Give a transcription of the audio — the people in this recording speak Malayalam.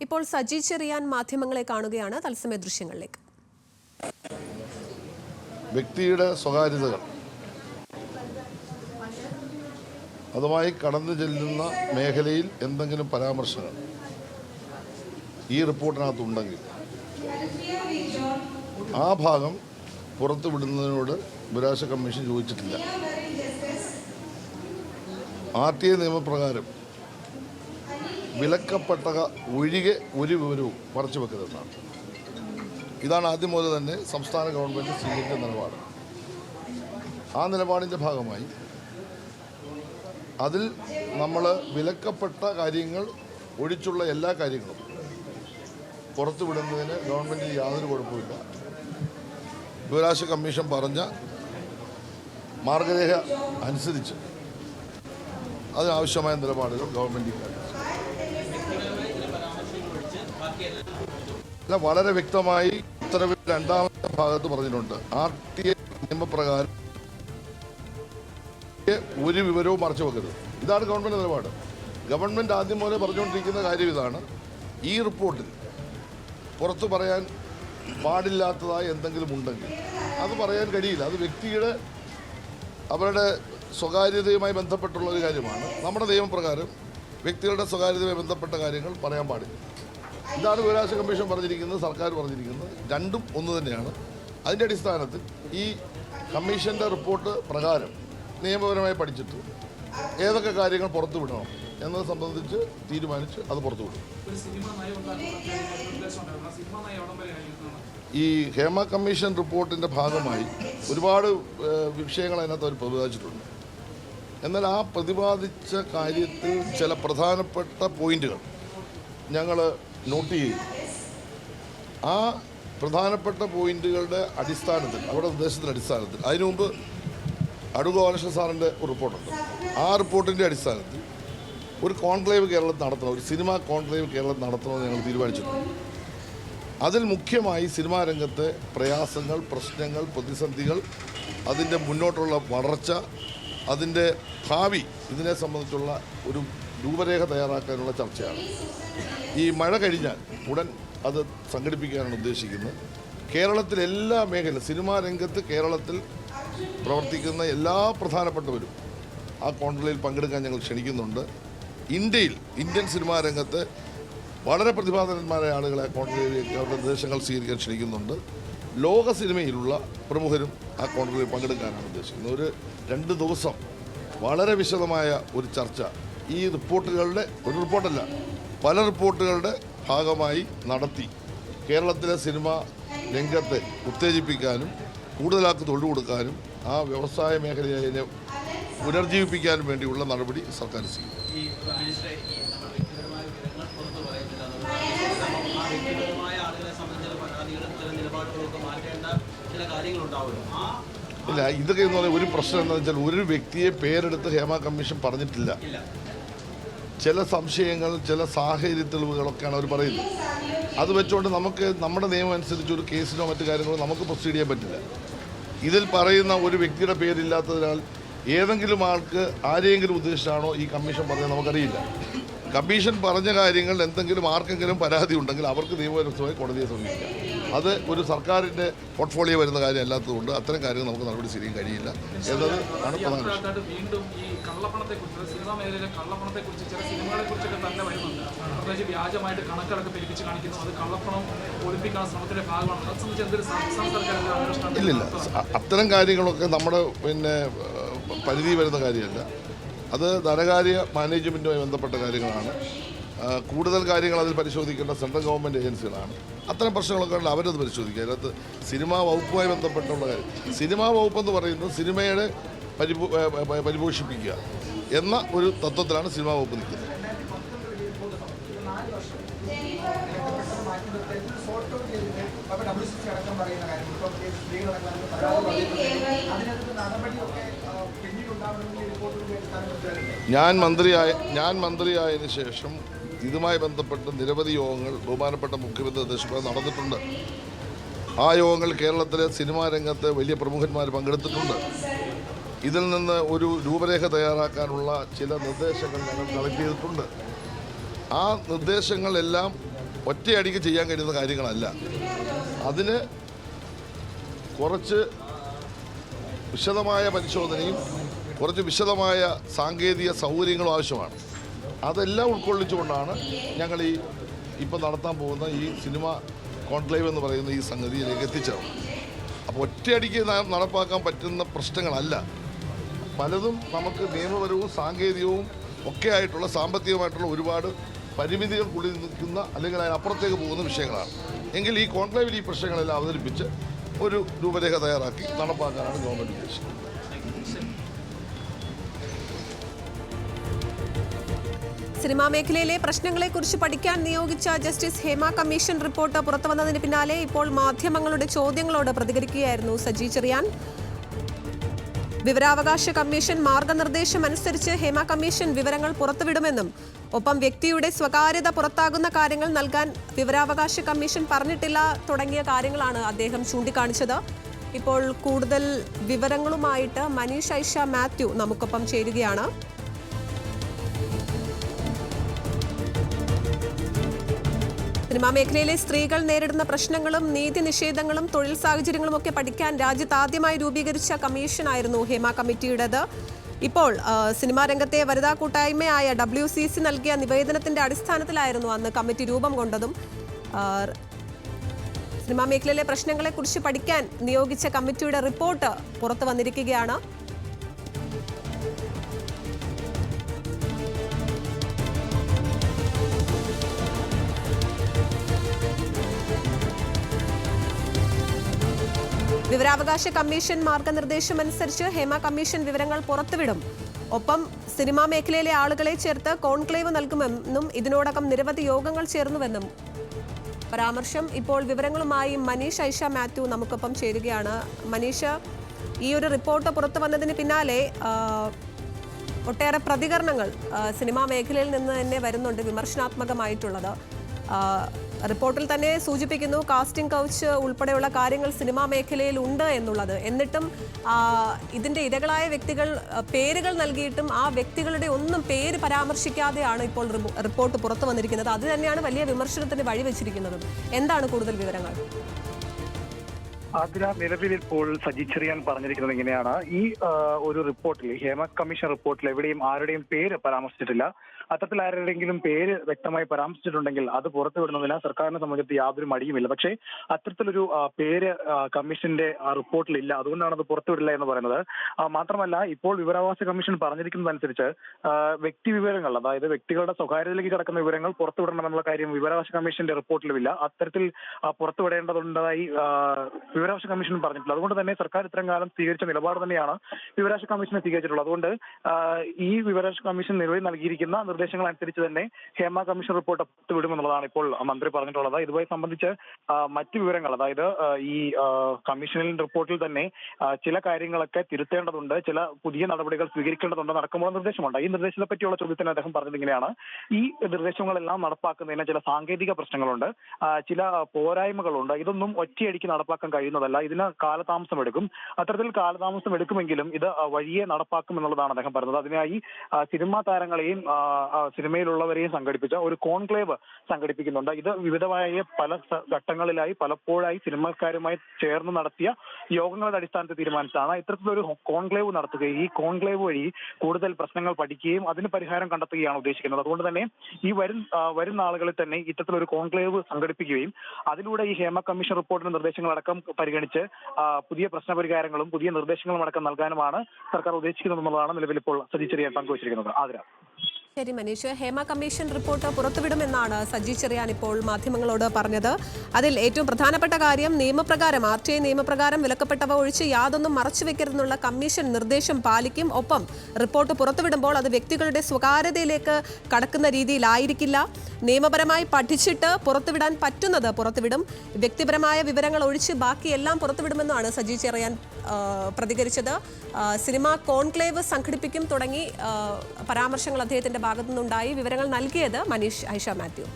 ഇപ്പോൾ സജി ചെറിയാൻ മാധ്യമങ്ങളെ കാണുകയാണ് തത്സമയ ദൃശ്യങ്ങളിലേക്ക്. വ്യക്തിയുടെ സ്വകാര്യതകൾ. അതുമായി കടന്നു ചെല്ലുന്ന മേഖലയിൽ എന്തെങ്കിലും പരാമർശങ്ങൾ ഈ റിപ്പോർട്ടിനകത്തുണ്ടെങ്കിൽ ആ ഭാഗം പുറത്തുവിടുന്നതിനോട് ബുരാശ കമ്മീഷൻ ചോദിച്ചിട്ടില്ല ആർ ടി ഐ നിയമപ്രകാരം വിലക്കപ്പെട്ട ഒഴികെ ഒരു വിവരവും മറച്ചു വെക്കരുതെന്നാണ്. ഇതാണ് ആദ്യം മുതൽ തന്നെ സംസ്ഥാന ഗവൺമെന്റ് സ്വീകരിച്ച നിലപാട്. ആ നിലപാടിന്റെ ഭാഗമായി അതിൽ നമ്മൾ വിലക്കപ്പെട്ട കാര്യങ്ങൾ ഒഴിച്ചുള്ള എല്ലാ കാര്യങ്ങളും പുറത്തു വിടുന്നതിന് ഗവൺമെന്റിന് യാതൊരു കുഴപ്പമില്ല വിവരാശ കമ്മീഷൻ പറഞ്ഞ മാർഗരേഖ അനുസരിച്ച് അതിനാവശ്യമായ നിലപാടുകൾ ഗവൺമെന്റ് അല്ല വളരെ വ്യക്തമായി ഉത്തരവിൽ രണ്ടാമത്തെ ഭാഗത്ത് പറഞ്ഞിട്ടുണ്ട്. ആർ ടി ഐ നിയമപ്രകാരം ഒരു വിവരവും മറച്ചു വെക്കരുത്. ഇതാണ് ഗവൺമെന്റ് നിലപാട്. ഗവൺമെന്റ് ആദ്യം മുതലേ പറഞ്ഞുകൊണ്ടിരിക്കുന്ന കാര്യം ഇതാണ്. ഈ റിപ്പോർട്ടിൽ പുറത്തു പറയാൻ പാടില്ലാത്തതായി എന്തെങ്കിലും ഉണ്ടെങ്കിൽ അത് പറയാൻ കഴിയില്ല. അത് വ്യക്തിയുടെ അവരുടെ സ്വകാര്യതയുമായി ബന്ധപ്പെട്ടുള്ള ഒരു കാര്യമാണ്. നമ്മുടെ നിയമപ്രകാരം വ്യക്തികളുടെ സ്വകാര്യതയുമായി ബന്ധപ്പെട്ട കാര്യങ്ങൾ പറയാൻ പാടില്ല. ഇതാണ് വിവരാവകാശ കമ്മീഷൻ പറഞ്ഞിരിക്കുന്നത് സർക്കാർ പറഞ്ഞിരിക്കുന്നത്. രണ്ടും ഒന്ന് തന്നെയാണ്. അതിന്റെ അടിസ്ഥാനത്തിൽ ഈ കമ്മീഷന്റെ റിപ്പോർട്ട് പ്രകാരം നിയമപരമായി പഠിച്ചിട്ട് ഏതൊക്കെ കാര്യങ്ങൾ പുറത്തു വിടണം എന്നത് സംബന്ധിച്ച് തീരുമാനിച്ച് അത് പുറത്തു വിടും. ഈ ഹേമ കമ്മീഷൻ റിപ്പോർട്ടിന്റെ ഭാഗമായി ഒരുപാട് വിഷയങ്ങൾ അതിനകത്ത് അവർ പ്രതിപാദിച്ചിട്ടുണ്ട്. എന്നാൽ ആ പ്രതിപാദിച്ച കാര്യത്തിൽ ചില പ്രധാനപ്പെട്ട പോയിന്റുകൾ ഞങ്ങൾ നോട്ട് ചെയ്യും. ആ പ്രധാനപ്പെട്ട പോയിന്റുകളുടെ അടിസ്ഥാനത്തിൽ അവരുടെ നിർദ്ദേശത്തിന്റെ അടിസ്ഥാനത്തിൽ അതിനു മുമ്പ് അടൂർ ഗോപാലകൃഷ്ണൻ സാറിന്റെ ഒരു റിപ്പോർട്ടുണ്ട്. ആ റിപ്പോർട്ടിന്റെ അടിസ്ഥാനത്തിൽ ഒരു കോൺക്ലേവ് കേരളത്തിൽ നടത്തണം ഒരു സിനിമാ കോൺക്ലേവ് കേരളത്തിൽ നടത്തണമെന്ന് ഞങ്ങൾ തീരുമാനിച്ചിട്ടുണ്ട്. അതിൽ മുഖ്യമായി സിനിമാ രംഗത്തെ പ്രയാസങ്ങൾ പ്രശ്നങ്ങൾ പ്രതിസന്ധികൾ അതിന്റെ മുന്നോട്ടുള്ള വളർച്ച അതിന്റെ ഭാവി ഇതിനെ സംബന്ധിച്ചുള്ള ഒരു രൂപരേഖ തയ്യാറാക്കാനുള്ള ചർച്ചയാണ്. ഈ മഴ കഴിഞ്ഞാൽ ഉടൻ അത് സംഘടിപ്പിക്കാനാണ് ഉദ്ദേശിക്കുന്നത്. കേരളത്തിലെ എല്ലാ മേഖല സിനിമാ രംഗത്ത് കേരളത്തിൽ പ്രവർത്തിക്കുന്ന എല്ലാ പ്രധാനപ്പെട്ടവരും ആ കോൺക്ലേവിൽ പങ്കെടുക്കാൻ ഞങ്ങൾ ക്ഷണിക്കുന്നുണ്ട്. ഇന്ത്യയിൽ ഇന്ത്യൻ സിനിമാ രംഗത്ത് വളരെ പ്രതിഭാധനന്മാരായ ആളുകളെ കോൺക്ലേവിലേക്ക് അവരുടെ നിർദ്ദേശങ്ങൾ സ്വീകരിക്കാൻ ക്ഷണിക്കുന്നുണ്ട്. ലോക സിനിമയിലുള്ള പ്രമുഖരും ആ കോൺക്ലേവിൽ പങ്കെടുക്കാനാണ് ഉദ്ദേശിക്കുന്നത്. ഒരു രണ്ട് ദിവസം വളരെ വിശദമായ ഒരു ചർച്ച. ഈ റിപ്പോർട്ടുകളുടെ ഒരു റിപ്പോർട്ടല്ല പല റിപ്പോർട്ടുകളുടെ ഭാഗമായി നടത്തി കേരളത്തിലെ സിനിമ രംഗത്തെ ഉത്തേജിപ്പിക്കാനും കൂടുതലാക്കി തൊഴിൽ കൊടുക്കാനും ആ വ്യവസായ മേഖലയെ പുനർജീവിപ്പിക്കാനും വേണ്ടിയുള്ള നടപടി സർക്കാർ സ്വീകരിക്കും ഈ മിനിസ്റ്ററെ ഈ നമ്മുടെ വ്യക്തിപരമായ വിവരങ്ങൾ പുറത്തു പറയുന്നില്ല എന്നുള്ളത് ആ വ്യക്തിപരമായ ആളുകളെ സംബന്ധിച്ച പരാതികളും ചില നിലപാടുകളും ഒക്കെ മാറ്റേണ്ട ചില കാര്യങ്ങളുണ്ടാവുമല്ലോ ആ ഇല്ല ഇതൊക്കെ എന്ന് പറഞ്ഞാൽ ഒരു പ്രശ്നം എന്താണെന്ന് വെച്ചാൽ ഒരു വ്യക്തിയെ പേരെടുത്ത് ഹേമ കമ്മീഷൻ പറഞ്ഞിട്ടില്ല. ചില സംശയങ്ങൾ ചില സാഹചര്യ തെളിവുകളൊക്കെയാണ് അവർ പറയുന്നത്. അത് വെച്ചുകൊണ്ട് നമുക്ക് നമ്മുടെ നിയമം അനുസരിച്ച് ഒരു കേസിനോ മറ്റു കാര്യങ്ങളോ നമുക്ക് പ്രൊസീഡ് ചെയ്യാൻ പറ്റില്ല. ഇതിൽ പറയുന്ന ഒരു വ്യക്തിയുടെ പേരില്ലാത്തതിനാൽ ഏതെങ്കിലും ആൾക്ക് ആരെയെങ്കിലും ഉദ്ദേശിച്ചാണോ ഈ കമ്മീഷൻ പറഞ്ഞത് നമുക്കറിയില്ല. കമ്മീഷൻ പറഞ്ഞ കാര്യങ്ങൾ എന്തെങ്കിലും ആർക്കെങ്കിലും പരാതി ഉണ്ടെങ്കിൽ അവർക്ക് നിയമപരമായി കോടതിയെ സമീപിക്കാം. അത് ഒരു സർക്കാരിന്റെ പോർട്ട്ഫോളിയോ വരുന്ന കാര്യം അല്ലാത്തതുകൊണ്ട് അത്തരം കാര്യങ്ങൾ നമുക്ക് നടപടി സ്വീകരിക്കാൻ കഴിയില്ല. എന്നത് ആണ് പ്രധാന വ്യാജമായിട്ട് കണക്കുകളൊക്കെ പെരുപ്പിച്ച് കാണിക്കുന്നു. അത് കള്ളപ്പണം ഒളിപ്പിക്കാൻ ശ്രമത്തിന്റെ ഭാഗമാണ്. അത് സംബന്ധിച്ച് സംസ്ഥാന സർക്കാരിന്റെ അന്വേഷണം ഇല്ലില്ല. അത്തരം കാര്യങ്ങളൊക്കെ നമ്മുടെ പിന്നെ പരിധി വരുന്ന കാര്യമല്ല. അത് ധനകാര്യ മാനേജ്മെന്റുമായി ബന്ധപ്പെട്ട കാര്യങ്ങളാണ്. കൂടുതൽ കാര്യങ്ങൾ അതിൽ പരിശോധിക്കേണ്ട സെൻട്രൽ ഗവൺമെന്റ് ഏജൻസികളാണ്. അത്തരം പ്രശ്നങ്ങളൊക്കെ ഉണ്ട് അവരത് പരിശോധിക്കുക അതിനകത്ത് സിനിമാ വകുപ്പുമായി ബന്ധപ്പെട്ടുള്ള കാര്യം. സിനിമാ വകുപ്പ് എന്ന് പറയുന്നത് സിനിമയുടെ പരിപോ പരിപോഷിപ്പിക്കുക എന്ന ഒരു തത്വത്തിലാണ് സിനിമാ വകുപ്പ് നിൽക്കുന്നത്. ഞാൻ മന്ത്രിയായ ഞാൻ മന്ത്രിയായതിനു ശേഷം ഇതുമായി ബന്ധപ്പെട്ട് നിരവധി യോഗങ്ങൾ ബഹുമാനപ്പെട്ട മുഖ്യമന്ത്രി നിർദ്ദേശപ്രകാരം നടന്നിട്ടുണ്ട്. ആ യോഗങ്ങൾ കേരളത്തിലെ സിനിമാ രംഗത്ത് വലിയ പ്രമുഖന്മാർ പങ്കെടുത്തിട്ടുണ്ട്. ഇതിൽ നിന്ന് ഒരു രൂപരേഖ തയ്യാറാക്കാനുള്ള ചില നിർദ്ദേശങ്ങൾ ഞങ്ങൾ കളക്ട് ചെയ്തിട്ടുണ്ട്. ആ നിർദ്ദേശങ്ങളെല്ലാം ഒറ്റയടിക്ക് ചെയ്യാൻ കഴിയുന്ന കാര്യങ്ങളല്ല. അതിന് കുറച്ച് വിശദമായ പരിശോധനയും കുറച്ച് വിശദമായ സാങ്കേതിക സൗകര്യങ്ങളും ആവശ്യമാണ്. അതെല്ലാം ഉൾക്കൊള്ളിച്ചുകൊണ്ടാണ് ഞങ്ങൾ ഈ ഇപ്പം നടത്താൻ പോകുന്ന ഈ സിനിമ കോൺക്ലേവ് എന്ന് പറയുന്ന ഈ സംഗതിയിലേക്ക് എത്തിച്ചത്. അപ്പോൾ ഒറ്റയടിക്ക് നടപ്പാക്കാൻ പറ്റുന്ന പ്രശ്നങ്ങളല്ല. പലതും നമുക്ക് നിയമപരവും സാങ്കേതികവും ഒക്കെ ആയിട്ടുള്ള സാമ്പത്തികമായിട്ടുള്ള ഒരുപാട് പരിമിതികൾക്കുള്ളിൽ നിൽക്കുന്ന അല്ലെങ്കിൽ അതിനപ്പുറത്തേക്ക് പോകുന്ന വിഷയങ്ങളാണ്. എങ്കിൽ ഈ കോൺക്ലേവിൽ ഈ പ്രശ്നങ്ങളെല്ലാം അവതരിപ്പിച്ച് ഒരു രൂപരേഖ തയ്യാറാക്കി നടപ്പാക്കാനാണ് ഗവൺമെന്റ് ഉദ്ദേശിക്കുന്നത്. സിനിമാ മേഖലയിലെ പ്രശ്നങ്ങളെക്കുറിച്ച് പഠിക്കാൻ നിയോഗിച്ച ജസ്റ്റിസ് ഹേമ കമ്മീഷൻ റിപ്പോർട്ട് പുറത്തുവന്നതിന് പിന്നാലെ ഇപ്പോൾ മാധ്യമങ്ങളുടെ ചോദ്യങ്ങളോട് പ്രതികരിക്കുകയായിരുന്നു സജി ചെറിയാൻ. വിവരാവകാശ കമ്മീഷൻ മാർഗനിർദ്ദേശം അനുസരിച്ച് ഹേമ കമ്മീഷൻ വിവരങ്ങൾ പുറത്തുവിടുമെന്നും ഒപ്പം വ്യക്തിയുടെ സ്വകാര്യത പുറത്താകുന്ന കാര്യങ്ങൾ നൽകാൻ വിവരാവകാശ കമ്മീഷൻ പറഞ്ഞിട്ടില്ല തുടങ്ങിയ കാര്യങ്ങളാണ് അദ്ദേഹം ചൂണ്ടിക്കാണിച്ചത്. ഇപ്പോൾ കൂടുതൽ വിവരങ്ങളുമായിട്ട് മനീഷ് ഐഷ മാത്യു നമുക്കൊപ്പം ചേരുകയാണ്. സിനിമാ മേഖലയിലെ സ്ത്രീകൾ നേരിടുന്ന പ്രശ്നങ്ങളും നീതി നിഷേധങ്ങളും തൊഴിൽ സാഹചര്യങ്ങളും ഒക്കെ പഠിക്കാൻ രാജ്യത്ത് ആദ്യമായി രൂപീകരിച്ച കമ്മീഷനായിരുന്നു ഹേമ കമ്മിറ്റിയുടേത്. ഇപ്പോൾ സിനിമാ രംഗത്തെ വനിതാ കൂട്ടായ്മയായ ഡബ്ല്യു സി സി നൽകിയ നിവേദനത്തിന്റെ അടിസ്ഥാനത്തിലായിരുന്നു അന്ന് കമ്മിറ്റി രൂപം കൊണ്ടതും. സിനിമാ മേഖലയിലെ പ്രശ്നങ്ങളെക്കുറിച്ച് പഠിക്കാൻ നിയോഗിച്ച കമ്മിറ്റിയുടെ റിപ്പോർട്ട് പുറത്തു വന്നിരിക്കുകയാണ്. വിവരാവകാശ കമ്മീഷൻ മാർഗനിർദ്ദേശം അനുസരിച്ച് ഹേമ കമ്മീഷൻ വിവരങ്ങൾ പുറത്തുവിടും. ഒപ്പം സിനിമാ മേഖലയിലെ ആളുകളെ ചേർത്ത് കോൺക്ലേവ് നൽകുമെന്നും ഇതിനോടകം നിരവധി യോഗങ്ങൾ ചേർന്നുവെന്നും പരാമർശം. ഇപ്പോൾ വിവരങ്ങളുമായി മനീഷ് ഐഷ മാത്യു നമുക്കൊപ്പം ചേരുകയാണ്. മനീഷ ഈ ഒരു റിപ്പോർട്ട് പുറത്തു വന്നതിന് പിന്നാലെ ഒട്ടേറെ പ്രതികരണങ്ങൾ സിനിമാ മേഖലയിൽ നിന്ന് തന്നെ വരുന്നുണ്ട് വിമർശനാത്മകമായിട്ടുള്ളത്. റിപ്പോർട്ടിൽ തന്നെ സൂചിപ്പിക്കുന്നു കാസ്റ്റിംഗ് കൗച്ച് ഉൾപ്പെടെയുള്ള കാര്യങ്ങൾ സിനിമാ മേഖലയിൽ ഉണ്ട് എന്നുള്ളത്. എന്നിട്ടും ഇതിന്റെ ഇരകളായ വ്യക്തികൾ പേരുകൾ നൽകിയിട്ടും ആ വ്യക്തികളുടെ ഒന്നും പേര് പരാമർശിക്കാതെയാണ് ഇപ്പോൾ റിപ്പോർട്ട് പുറത്തു വന്നിരിക്കുന്നത്. അത് തന്നെയാണ് വലിയ വിമർശനത്തിന് വഴിവെച്ചിരിക്കുന്നത്. എന്താണ് കൂടുതൽ വിവരങ്ങൾ? ആതിര നിലവിൽ ഇപ്പോൾ സജി ചെറിയാൻ പറഞ്ഞിരിക്കുന്നത് ഇങ്ങനെയാണ്. ഈ ഒരു റിപ്പോർട്ടിൽ ഹേമ കമ്മീഷൻ റിപ്പോർട്ടിൽ എവിടെയും ആരുടെയും പേര് പരാമർശിച്ചിട്ടില്ല. അത്തരത്തിൽ ആരുടെയെങ്കിലും പേര് വ്യക്തമായി പരാമർശിച്ചിട്ടുണ്ടെങ്കിൽ അത് പുറത്തുവിടുന്നതിന് സർക്കാരിനെ സംബന്ധിച്ച് യാതൊരു മടിയുമില്ല. പക്ഷേ അത്തരത്തിലൊരു പേര് കമ്മീഷന്റെ റിപ്പോർട്ടിലില്ല അതുകൊണ്ടാണ് അത് പുറത്തുവിടില്ല എന്ന് പറയുന്നത്. മാത്രമല്ല ഇപ്പോൾ വിവരാവകാശ കമ്മീഷൻ പറഞ്ഞിരിക്കുന്നതനുസരിച്ച് വ്യക്തി വിവരങ്ങൾ അതായത് വ്യക്തികളുടെ സ്വകാര്യതയിലേക്ക് കിടക്കുന്ന വിവരങ്ങൾ പുറത്തുവിടണമെന്നുള്ള കാര്യം വിവരാവകാശ കമ്മീഷന്റെ റിപ്പോർട്ടിലുമില്ല അത്തരത്തിൽ പുറത്തുവിടേണ്ടതുണ്ടായി വിവരാവകാശ കമ്മീഷൻ പറഞ്ഞിട്ടില്ല അതുകൊണ്ട് തന്നെ സർക്കാർ ഇത്രയും കാലം സ്വീകരിച്ച നിലപാട് തന്നെയാണ് വിവരാവകാശ കമ്മീഷൻ സ്വീകരിച്ചിട്ടുള്ളത്. അതുകൊണ്ട് ഈ വിവരാവകാശ കമ്മീഷൻ നിലവിൽ നൽകിയിരിക്കുന്ന നിർദ്ദേശങ്ങൾ അനുസരിച്ച് തന്നെ ഹേമ കമ്മീഷൻ റിപ്പോർട്ട് പുറത്തുവിടുമെന്നുള്ളതാണ് ഇപ്പോൾ മന്ത്രി പറഞ്ഞിട്ടുള്ളത്. ഇതുമായി സംബന്ധിച്ച് മറ്റ് വിവരങ്ങൾ അതായത് ഈ കമ്മീഷനിൽ റിപ്പോർട്ടിൽ തന്നെ ചില കാര്യങ്ങളൊക്കെ തിരുത്തേണ്ടതുണ്ട് ചില പുതിയ നടപടികൾ സ്വീകരിക്കേണ്ടതുണ്ട് നടക്കുമ്പോൾ നിർദ്ദേശമുണ്ട്. ഈ നിർദ്ദേശത്തെ പറ്റിയുള്ള ചോദ്യത്തിന് അദ്ദേഹം പറഞ്ഞത് ഇങ്ങനെയാണ്. ഈ നിർദ്ദേശങ്ങളെല്ലാം നടപ്പാക്കുന്നതിന് ചില സാങ്കേതിക പ്രശ്നങ്ങളുണ്ട്. ചില പോരായ്മകളുണ്ട്. ഇതൊന്നും ഒറ്റയടിക്ക് നടപ്പാക്കാൻ കഴിയുന്നതല്ല ഇതിന് കാലതാമസം എടുക്കും. അത്തരത്തിൽ കാലതാമസം എടുക്കുമെങ്കിലും ഇത് വഴിയെ നടപ്പാക്കും എന്നുള്ളതാണ് അദ്ദേഹം പറഞ്ഞത്. അതിനായി സിനിമാ താരങ്ങളെയും സിനിമയിലുള്ളവരെയും സംഘടിപ്പിച്ച ഒരു കോൺക്ലേവ് സംഘടിപ്പിക്കുന്നുണ്ട്. ഇത് വിവിധമായ പല ഘട്ടങ്ങളിലായി പലപ്പോഴായി സിനിമക്കാരുമായി ചേർന്ന് നടത്തിയ യോഗങ്ങളുടെ അടിസ്ഥാനത്തിൽ തീരുമാനിച്ചതാണ്. ഇത്തരത്തിലൊരു കോൺക്ലേവ് നടത്തുകയും ഈ കോൺക്ലേവ് വഴി കൂടുതൽ പ്രശ്നങ്ങൾ പഠിക്കുകയും അതിന് പരിഹാരം കണ്ടെത്തുകയാണ് ഉദ്ദേശിക്കുന്നത്. അതുകൊണ്ട് തന്നെ ഈ വരും വരും നാളുകളിൽ തന്നെ ഇത്തരത്തിലൊരു കോൺക്ലേവ് സംഘടിപ്പിക്കുകയും അതിലൂടെ ഈ ഹേമ കമ്മീഷൻ റിപ്പോർട്ടിന്റെ നിർദ്ദേശങ്ങളടക്കം പരിഗണിച്ച് പുതിയ പുതിയ പ്രശ്നപരിഹാരങ്ങളും പുതിയ നിർദ്ദേശങ്ങളും അടക്കം നൽകാനുമാണ് സർക്കാർ ഉദ്ദേശിക്കുന്നത് എന്നുള്ളതാണ് നിലവിൽ ഇപ്പോൾ സജി ചെറിയാൻ പങ്കുവച്ചിരിക്കുന്നത്. ആതിര. ശരി മനീഷ്. ഹേമ കമ്മീഷൻ റിപ്പോർട്ട് പുറത്തുവിടുമെന്നാണ് സജി ചെറിയാൻ ഇപ്പോൾ മാധ്യമങ്ങളോട് പറഞ്ഞത്. അതിൽ ഏറ്റവും പ്രധാനപ്പെട്ട കാര്യം നിയമപ്രകാരം ആർ ടി ഐ നിയമപ്രകാരം വിലക്കപ്പെട്ടവ ഒഴിച്ച് യാതൊന്നും മറച്ചു വെക്കരുതെന്നുള്ള കമ്മീഷൻ നിർദ്ദേശം പാലിക്കും. ഒപ്പം റിപ്പോർട്ട് പുറത്തുവിടുമ്പോൾ അത് വ്യക്തികളുടെ സ്വകാര്യതയിലേക്ക് കടക്കുന്ന രീതിയിലായിരിക്കില്ല. നിയമപരമായി പഠിച്ചിട്ട് പുറത്തുവിടാൻ പറ്റുന്നത് പുറത്തുവിടും. വ്യക്തിപരമായ വിവരങ്ങൾ ഒഴിച്ച് ബാക്കിയെല്ലാം പുറത്തുവിടുമെന്നാണ് സജി ചെറിയാൻ പ്രതികരിച്ചത്. സിനിമ കോൺക്ലേവ് സംഘടിപ്പിക്കും തുടങ്ങി പരാമർശങ്ങൾ അദ്ദേഹത്തിന്റെ ഭാഗത്തുനിന്നുണ്ടായി വിവരങ്ങൾ നൽകിയത് മനീഷ് ഐഷ മാത്യു.